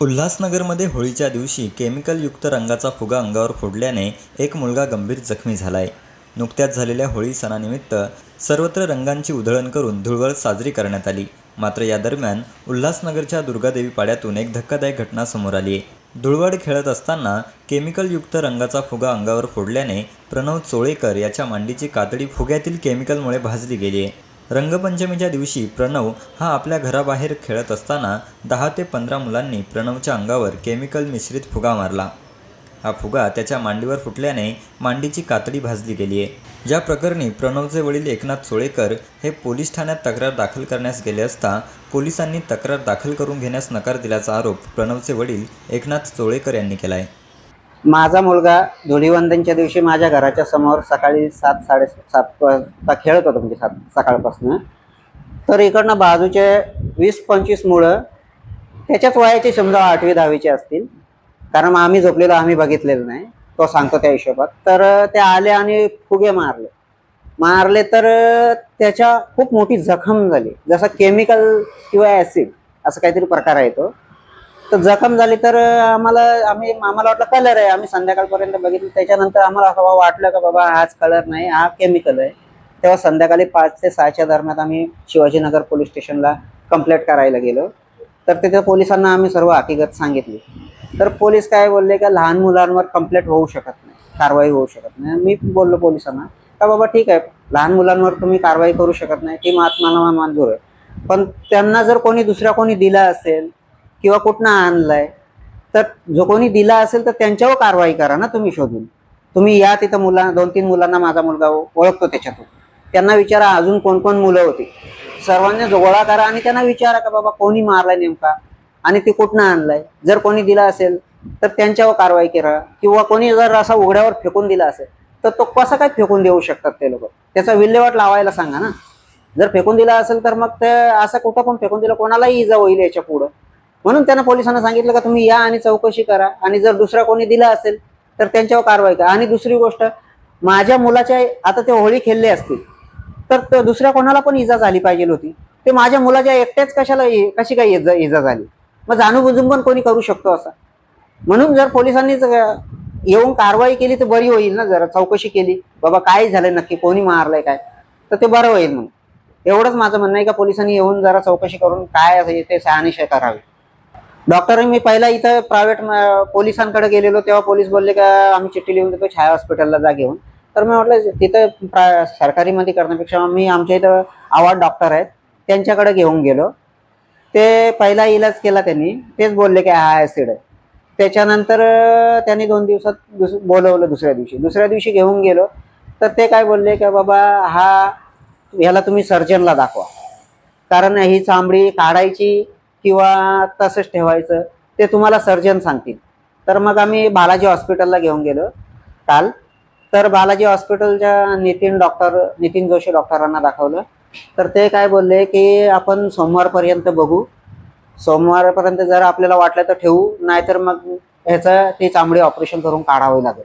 उल्हासनगरमध्ये होळीच्या दिवशी केमिकलयुक्त रंगाचा फुगा अंगावर फोडल्याने एक मुलगा गंभीर जखमी झाला आहे नुकत्याच झालेल्या होळी सणानिमित्त सर्वत्र रंगांची उधळण करून धुळवड साजरी करण्यात आली. मात्र या दरम्यान उल्हासनगरच्या दुर्गादेवी पाड्यातून एक धक्कादायक घटना समोर आली आहे. धुळवड खेळत असताना केमिकलयुक्त रंगाचा फुगा अंगावर फोडल्याने प्रणव चोळेकर याच्या मांडीची कातडी फुग्यातील केमिकलमुळे भाजली गेली आहे. रंगपंचमीच्या दिवशी प्रणव हा आपल्या घराबाहेर खेळत असताना दहा ते पंधरा मुलांनी प्रणवच्या अंगावर केमिकल मिश्रित फुगा मारला. हा फुगा त्याच्या मांडीवर फुटल्याने मांडीची कातडी भाजली गेली आहे ज्या प्रकरणी प्रणवचे वडील एकनाथ चोळेकर हे पोलीस ठाण्यात तक्रार दाखल करण्यास गेले असता पोलिसांनी तक्रार दाखल करून घेण्यास नकार दिल्याचा आरोप प्रणवचे वडील एकनाथ चोळेकर यांनी केला आहे माझा मुलगा धुलीवंदनच्या दिवशी माझ्या घराच्या समोर सकाळी सात साडे सात वाजता खेळत होता म्हणजे सात सकाळपासून. तर इकडनं बाजूचे वीस पंचवीस मुळं त्याच्याच वयाचे समजा आठवी दहावीचे असतील. कारण आम्ही झोपलेलो आम्ही बघितलेलं नाही. तो सांगतो त्या हिशोबात. तर ते आले आणि फुगे मारले. मारले तर त्याच्या खूप मोठी जखम झाली. जसं केमिकल किंवा ॲसिड असं काहीतरी प्रकार आहे तो. तर जखम झाली तर आम्हाला आम्ही आम्हाला वाटलं कलर आहे. आम्ही संध्याकाळपर्यंत बघितलं. त्याच्यानंतर आम्हाला असं वाटलं का बाबा हाच कलर नाही हा केमिकल आहे. तेव्हा संध्याकाळी पाच ते सहाच्या दरम्यान आम्ही शिवाजीनगर पोलीस स्टेशनला कंप्लेंट करायला गेलो. तर तिथे पोलिसांना आम्ही सर्व हकीकत सांगितली. तर पोलीस काय बोलले का लहान मुलांवर कंप्लेंट होऊ शकत नाही कारवाई होऊ शकत नाही. मी बोललो पोलिसांना का बाबा ठीक आहे लहान मुलांवर तुम्ही कारवाई करू शकत नाही ती मात मला मंजूर आहे. पण त्यांना जर कोणी दुसऱ्या कोणी दिला असेल किंवा कुठनं आणलाय तर जो कोणी दिला असेल तर त्यांच्यावर कारवाई करा ना तुम्ही शोधून. तुम्ही या तिथं मुलांना दोन तीन मुलांना माझा मुलगा ओळखतो त्याच्यातून. त्यांना विचारा अजून कोण कोण मुलं होती. सर्वांना गोळा करा आणि त्यांना विचारा का बाबा कोणी मारलाय नेमका आणि ते कुठनं आणलाय. जर कोणी दिला असेल तर त्यांच्यावर कारवाई करा किंवा कोणी जर असा उघड्यावर फेकून दिला असेल तर तो कसा काय फेकून देऊ शकतात ते लोक? त्याचा विल्हेवाट लावायला सांगा ना. जर फेकून दिला असेल तर मग ते असं कुठं पण फेकून दिलं कोणालाही इजा होईल याच्या पुढं. म्हणून त्यांना पोलिसांना सांगितलं का तुम्ही या आणि चौकशी करा. आणि जर दुसरा कोणी दिला असेल तर त्यांच्यावर कारवाई करा. आणि दुसरी गोष्ट माझ्या मुलाच्या आता ते होळी खेळले असतील तर दुसऱ्या कोणाला पण इजा झाली पाहिजे होती. ते माझ्या मुलाच्या एकट्याच कशाला कशी काय इजा इजा झाली? मग जाणूबुजून पण कोणी करू शकतो असा. म्हणून जर पोलिसांनी जर येऊन कारवाई केली तर बरी होईल ना जरा. चौकशी केली बाबा काय झालंय नक्की कोणी मारलंय काय? तर ते बरं होईल मग. एवढंच माझं म्हणणं आहे का पोलिसांनी येऊन जरा चौकशी करून काय ते शहानिशा करावी. डॉक्टर मी पहिला इथं प्रायव्हेट पोलिसांकडे गेलेलो तेव्हा पोलीस बोलले का आम्ही चिठ्ठी लिहून देतो छाया हॉस्पिटलला जा घेऊन. तर मी म्हटलं तिथं प्रा सरकारीमध्ये करण्यापेक्षा मी आमच्या इथं आवाड डॉक्टर आहेत त्यांच्याकडे घेऊन गेलो. ते पहिला इलाज केला त्यांनी तेच बोलले की हा ॲसिड आहे. त्याच्यानंतर त्यांनी दोन दिवसात दुस बोलवलं दुसऱ्या दिवशी. दुसऱ्या दिवशी घेऊन गेलो. तर ते काय बोलले की बाबा हा ह्याला तुम्ही सर्जनला दाखवा. कारण ही चांबडी काढायची किंवा तसंच ठेवायचं ते तुम्हाला सर्जन सांगतील. तर मग आम्ही बालाजी हॉस्पिटलला घेऊन गेलो. काल तर बालाजी हॉस्पिटलच्या नितीन डॉक्टर नितीन जोशी डॉक्टरांना दाखवलं. तर ते काय बोलले की आपण सोमवारपर्यंत बघू. सोमवारपर्यंत जर आपल्याला वाटलं तर ठेवू. नाहीतर मग ह्याचं ते चांबडी ऑपरेशन करून काढावे लागेल.